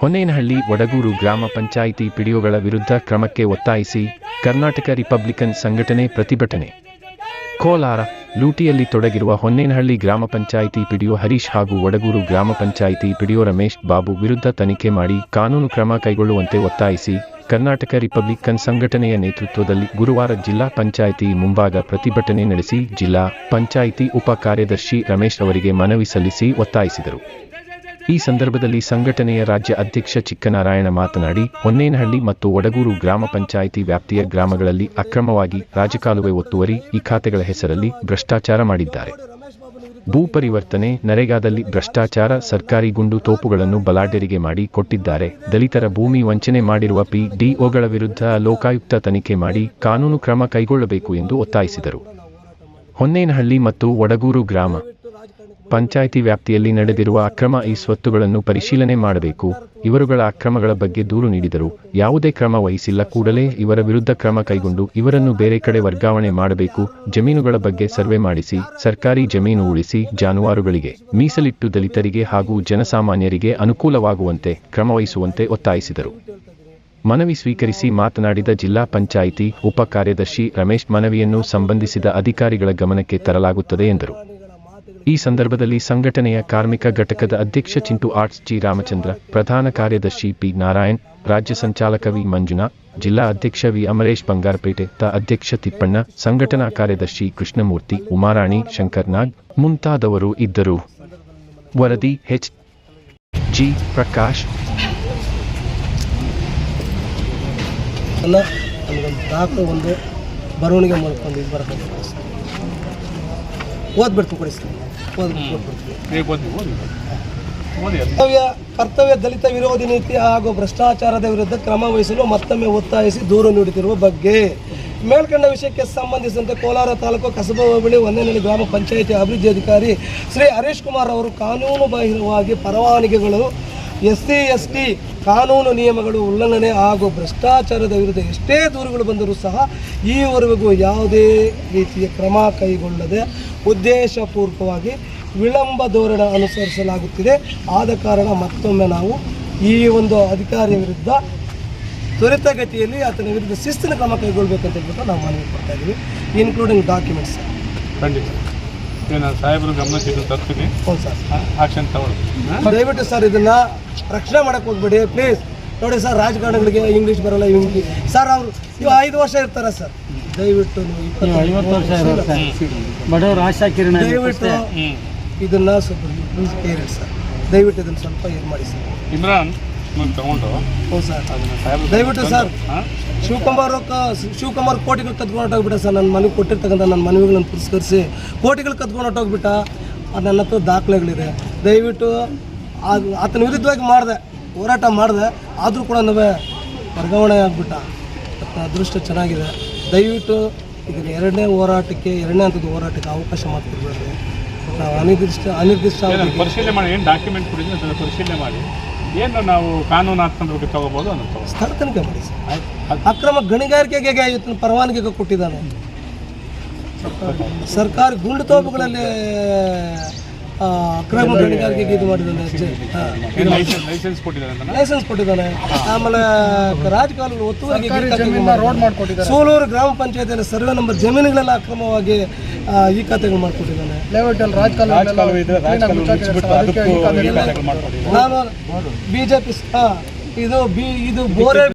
ಹೊನ್ನೇನಹಳ್ಳಿ ಒಡಗೂರು ಗ್ರಾಮ ಪಂಚಾಯಿತಿ ಪಿಡಿಒಗಳ ವಿರುದ್ಧ ಕ್ರಮಕ್ಕೆ ಒತ್ತಾಯಿಸಿ ಕರ್ನಾಟಕ ರಿಪಬ್ಲಿಕನ್ ಸಂಘಟನೆ ಪ್ರತಿಭಟನೆ. ಕೋಲಾರ, ಲೂಟಿಯಲ್ಲಿ ತೊಡಗಿರುವ ಹೊನ್ನೇನಹಳ್ಳಿ ಗ್ರಾಮ ಪಂಚಾಯಿತಿ ಪಿಡಿಒ ಹರೀಶ್ ಹಾಗೂ ಒಡಗೂರು ಗ್ರಾಮ ಪಂಚಾಯಿತಿ ಪಿಡಿಒ ರಮೇಶ್ ಬಾಬು ವಿರುದ್ಧ ತನಿಖೆ ಮಾಡಿ ಕಾನೂನು ಕ್ರಮ ಕೈಗೊಳ್ಳುವಂತೆ ಒತ್ತಾಯಿಸಿ ಕರ್ನಾಟಕ ರಿಪಬ್ಲಿಕನ್ ಸಂಘಟನೆಯ ನೇತೃತ್ವದಲ್ಲಿ ಗುರುವಾರ ಜಿಲ್ಲಾ ಪಂಚಾಯಿತಿ ಮುಂಭಾಗ ಪ್ರತಿಭಟನೆ ನಡೆಸಿ ಜಿಲ್ಲಾ ಪಂಚಾಯಿತಿ ಉಪ ಕಾರ್ಯದರ್ಶಿ ರಮೇಶ್ ಅವರಿಗೆ ಮನವಿ ಸಲ್ಲಿಸಿ ಒತ್ತಾಯಿಸಿದರು. ಈ ಸಂದರ್ಭದಲ್ಲಿ ಸಂಘಟನೆಯ ರಾಜ್ಯ ಅಧ್ಯಕ್ಷ ಚಿಕ್ಕನಾರಾಯಣ ಮಾತನಾಡಿ, ಹೊನ್ನೇನಹಳ್ಳಿ ಮತ್ತು ಒಡಗೂರು ಗ್ರಾಮ ಪಂಚಾಯಿತಿ ವ್ಯಾಪ್ತಿಯ ಗ್ರಾಮಗಳಲ್ಲಿ ಅಕ್ರಮವಾಗಿ ರಾಜಕಾಲುವೆ ಒತ್ತುವರಿ ಈ ಖಾತೆಗಳ ಹೆಸರಲ್ಲಿ ಭ್ರಷ್ಟಾಚಾರ ಮಾಡಿದ್ದಾರೆ. ಭೂ ಪರಿವರ್ತನೆ ನರೇಗಾದಲ್ಲಿ ಭ್ರಷ್ಟಾಚಾರ, ಸರ್ಕಾರಿ ಗುಂಡು ತೋಪುಗಳನ್ನು ಬಲಾಢ್ಯರಿಗೆ ಮಾಡಿ ಕೊಟ್ಟಿದ್ದಾರೆ. ದಲಿತರ ಭೂಮಿ ವಂಚನೆ ಮಾಡಿರುವ ಪಿಡಿಒಗಳ ವಿರುದ್ಧ ಲೋಕಾಯುಕ್ತ ತನಿಖೆ ಮಾಡಿ ಕಾನೂನು ಕ್ರಮ ಕೈಗೊಳ್ಳಬೇಕು ಎಂದು ಒತ್ತಾಯಿಸಿದರು. ಹೊನ್ನೇನಹಳ್ಳಿ ಮತ್ತು ಒಡಗೂರು ಗ್ರಾಮ ಪಂಚಾಯಿತಿ ವ್ಯಾಪ್ತಿಯಲ್ಲಿ ನಡೆದಿರುವ ಅಕ್ರಮ ಈ ಸ್ವತ್ತುಗಳನ್ನು ಪರಿಶೀಲನೆ ಮಾಡಬೇಕು. ಇವರುಗಳ ಅಕ್ರಮಗಳ ಬಗ್ಗೆ ದೂರು ನೀಡಿದರು ಯಾವುದೇ ಕ್ರಮ ವಹಿಸಿಲ್ಲ. ಕೂಡಲೇ ಇವರ ವಿರುದ್ಧ ಕ್ರಮ ಕೈಗೊಂಡು ಇವರನ್ನು ಬೇರೆ ಕಡೆ ವರ್ಗಾವಣೆ ಮಾಡಬೇಕು. ಜಮೀನುಗಳ ಬಗ್ಗೆ ಸರ್ವೆ ಮಾಡಿಸಿ, ಸರ್ಕಾರಿ ಜಮೀನು ಉಳಿಸಿ ಜಾನುವಾರುಗಳಿಗೆ, ಮೀಸಲಿಟ್ಟು ದಲಿತರಿಗೆ ಹಾಗೂ ಜನಸಾಮಾನ್ಯರಿಗೆ ಅನುಕೂಲವಾಗುವಂತೆ ಕ್ರಮ ವಹಿಸುವಂತೆ ಒತ್ತಾಯಿಸಿದರು. ಮನವಿ ಸ್ವೀಕರಿಸಿ ಮಾತನಾಡಿದ ಜಿಲ್ಲಾ ಪಂಚಾಯಿತಿ ಉಪ ಕಾರ್ಯದರ್ಶಿ ರಮೇಶ್ ಮನವಿಯನ್ನು ಸಂಬಂಧಿಸಿದ ಅಧಿಕಾರಿಗಳ ಗಮನಕ್ಕೆ ತರಲಾಗುತ್ತದೆ ಎಂದರು. ಈ ಸಂದರ್ಭದಲ್ಲಿ ಸಂಘಟನೆಯ ಕಾರ್ಮಿಕ ಘಟಕದ ಅಧ್ಯಕ್ಷ ಚಿಂಟು ಆರ್ಟ್ಸ್ ಜಿ ರಾಮಚಂದ್ರ, ಪ್ರಧಾನ ಕಾರ್ಯದರ್ಶಿ ಪಿ ನಾರಾಯಣ್, ರಾಜ್ಯ ಸಂಚಾಲಕ ವಿ ಮಂಜುನಾ ಜಿಲ್ಲಾ ಅಧ್ಯಕ್ಷ ವಿ ಅಮರೇಶ್ ಬಂಗಾರಪೇಟೆ, ತ ಅಧ್ಯಕ್ಷ ತಿಪ್ಪಣ್ಣ, ಸಂಘಟನಾ ಕಾರ್ಯದರ್ಶಿ ಕೃಷ್ಣಮೂರ್ತಿ, ಉಮಾರಾಣಿ ಶಂಕರ್ನಾಗ್ ಮುಂತಾದವರು ಇದ್ದರು. ವರದಿ ಎಚ್. ಜಿ. ಪ್ರಕಾಶ್. ಬರವಣಿಗೆ ಓದ್ಬಿಡ್ತು ಕೊಡಿಸ್ತೀನಿ ಕರ್ತವ್ಯ ಕರ್ತವ್ಯ ದಲಿತ ವಿರೋಧಿ ನೀತಿ ಹಾಗೂ ಭ್ರಷ್ಟಾಚಾರದ ವಿರುದ್ಧ ಕ್ರಮ ವಹಿಸಲು ಮತ್ತೊಮ್ಮೆ ಒತ್ತಾಯಿಸಿ ದೂರು ನೀಡುತ್ತಿರುವ ಬಗ್ಗೆ. ಮೇಲ್ಕಂಡ ವಿಷಯಕ್ಕೆ ಸಂಬಂಧಿಸಿದಂತೆ ಕೋಲಾರ ತಾಲೂಕು ಕಸಬಾ ಹೋಬಳಿ ಒಂದನೇ ಗ್ರಾಮ ಪಂಚಾಯಿತಿ ಅಭಿವೃದ್ಧಿ ಅಧಿಕಾರಿ ಶ್ರೀ ಹರೀಶ್ ಕುಮಾರ್ ಅವರು ಕಾನೂನು ಬಾಹಿರವಾಗಿ ಪರವಾನಗಿಗಳು ಎಸ್ ಸಿ ಎಸ್ ಟಿ ಕಾನೂನು ನಿಯಮಗಳು ಉಲ್ಲಂಘನೆ ಹಾಗೂ ಭ್ರಷ್ಟಾಚಾರದ ವಿರುದ್ಧ ಎಷ್ಟೇ ದೂರುಗಳು ಬಂದರೂ ಸಹ ಈವರೆಗೂ ಯಾವುದೇ ರೀತಿಯ ಕ್ರಮ ಕೈಗೊಳ್ಳದೆ ಉದ್ದೇಶಪೂರ್ವಕವಾಗಿ ವಿಳಂಬ ಧೋರಣೆ ಅನುಸರಿಸಲಾಗುತ್ತಿದೆ. ಆದ ಕಾರಣ ಮತ್ತೊಮ್ಮೆ ನಾವು ಈ ಒಂದು ಅಧಿಕಾರಿಯ ವಿರುದ್ಧ ತ್ವರಿತಗತಿಯಲ್ಲಿ ಆತನ ವಿರುದ್ಧ ಶಿಸ್ತಿನ ಕ್ರಮ ಕೈಗೊಳ್ಳಬೇಕಂತ ಹೇಳ್ಬಿಟ್ಟು ನಾವು ಮನವಿ ಕೊಡ್ತಾ ಇದ್ದೀವಿ. ಇನ್ಕ್ಲೂಡಿಂಗ್ ಡಾಕ್ಯುಮೆಂಟ್ಸ್ ಖಂಡಿತ. ನಾನು ಸಾಹೇಬರು ಗಮನಕ್ಕೆ ಇದನ್ನು ತರ್ತೀನಿ. ಹೌದು ಸರ್. ಆಕ್ಷನ್ ತಗೊಳ್ಳಿ. ದಯವಿಟ್ಟು ಸರ್ ಇದನ್ನ ರಕ್ಷಣೆ ಮಾಡಕ್ಕೆ ಹೋಗ್ಬೇಡಿ. ಪ್ಲೀಸ್ ನೋಡಿ ಸರ್ ರಾಜಕಾರಣಿಗಳಿಗೆ ಇಂಗ್ಲೀಷ್ ಬರಲ್ಲ ಇಂಗ್ಲೀಷ್ ಸರ್ ಅವರು ಇವು ಐದು ವರ್ಷ ಇರ್ತಾರೆ ಸರ್. ದಯವಿಟ್ಟು ಐವತ್ತು ವರ್ಷ ಬಡವರು ಆಶಾ ಕಿರಣ ದಯವಿಟ್ಟು ಇದನ್ನ ಸ್ವಲ್ಪ ಪ್ಲೀಸ್ ಸರ್. ದಯವಿಟ್ಟು ಇದನ್ನ ಸ್ವಲ್ಪ ಇದು ಮಾಡಿ ಸರ್. ಇಮ್ರಾನ್ ನೀವು ತಗೊಂಡು. ಹೌದು ಸರ್. ದಯವಿಟ್ಟು ಸರ್. ಹಾಂ? ಶಿವಕುಮಾರ್ ಶಿವಕುಮಾರ್ ಕೋಟಿಗಳು ಕದ್ಕೊಂಡು ಹೊಟ್ಟೋಗ್ಬಿಟ್ಟ ಸರ್. ನನ್ನ ಮನೆಗೆ ಕೊಟ್ಟಿರ್ತಕ್ಕಂಥ ನನ್ನ ಮನವಿಗಳನ್ನು ಪುರಸ್ಕರಿಸಿ ಕೋಟಿಗಳು ಕದ್ಕೊಂಡು ಹೊಟ್ಟೋಗ್ಬಿಟ್ಟ ಅದು ನನ್ನ ಹತ್ರ ದಾಖಲೆಗಳಿದೆ. ದಯವಿಟ್ಟು ಅದು ಆತನ ವಿರುದ್ಧವಾಗಿ ಮಾಡಿದೆ ಹೋರಾಟ ಮಾಡಿದೆ ಆದರೂ ಕೂಡ ನಾವೇ ವರ್ಗಾವಣೆ ಆಗಿಬಿಟ್ಟ. ಅದೃಷ್ಟ ಚೆನ್ನಾಗಿದೆ. ದಯವಿಟ್ಟು ಇದನ್ನ ಎರಡನೇ ಹೋರಾಟಕ್ಕೆ ಎರಡನೇ ಹಂತದ ಹೋರಾಟಕ್ಕೆ ಅವಕಾಶ ಮಾಡ್ತಿರ್ಬೇಕು. ನಾವು ಅನಿರ್ದಿಷ್ಟ ಅನಿರ್ದಿಷ್ಟ ಪರಿಶೀಲನೆ ಮಾಡಿ ಏನು ಡಾಕ್ಯುಮೆಂಟ್ ಕೊಡಿದ್ರೆ ಅದನ್ನು ಪರಿಶೀಲನೆ ಮಾಡಿ. ಏನು ನಾವು ಕಾನೂನಾತ್ಮಕ ಬಗ್ಗೆ ತಗೋಬೋದು ಅದನ್ನು ತಗೋ ಸ್ಥಳ ತನಿಖೆ ಮಾಡಿ ಸರ್. ಅಕ್ರಮ ಗಣಿಗಾರಿಕೆಗೆ ಇವತ್ತಿನ ಪರವಾನಗಿ ಕೊಟ್ಟಿದ್ದಾನೆ. ಸರ್ಕಾರ ಗುಂಡು ತೋಪುಗಳಲ್ಲಿ ಅಕ್ರಮ ಗಣಿಗಾರಿಕೆಗೆ ಇದು ಮಾಡಿದ್ದಾನೆ. ಲೈಸೆನ್ಸ್ ಕೊಟ್ಟಿದ್ದಾನೆ ಲೈಸೆನ್ಸ್ ಕೊಟ್ಟಿದ್ದಾನೆ. ಆಮೇಲೆ ರಾಜಕಾಲುವೆ ಒತ್ತುವರಿಗೆ ರೋಡ್ ಸೂಲೂರು ಗ್ರಾಮ ಪಂಚಾಯತಿಯಲ್ಲಿ ಸರ್ವೆ ನಂಬರ್ ಜಮೀನುಗಳೆಲ್ಲ ಅಕ್ರಮವಾಗಿ ಈ ಖಾತೆಗಳು ಮಾಡಿಕೊಟ್ಟಿದ್ದಾನೆ. ರಾಜಕಾಲುವೆ ಮಾಡ್ಕೊಂಡಿದ್ದಾರೆ ನಾನು ಬಿಜೆಪಿ ಇದು ಬಿ ಇದು ಬೋರೆ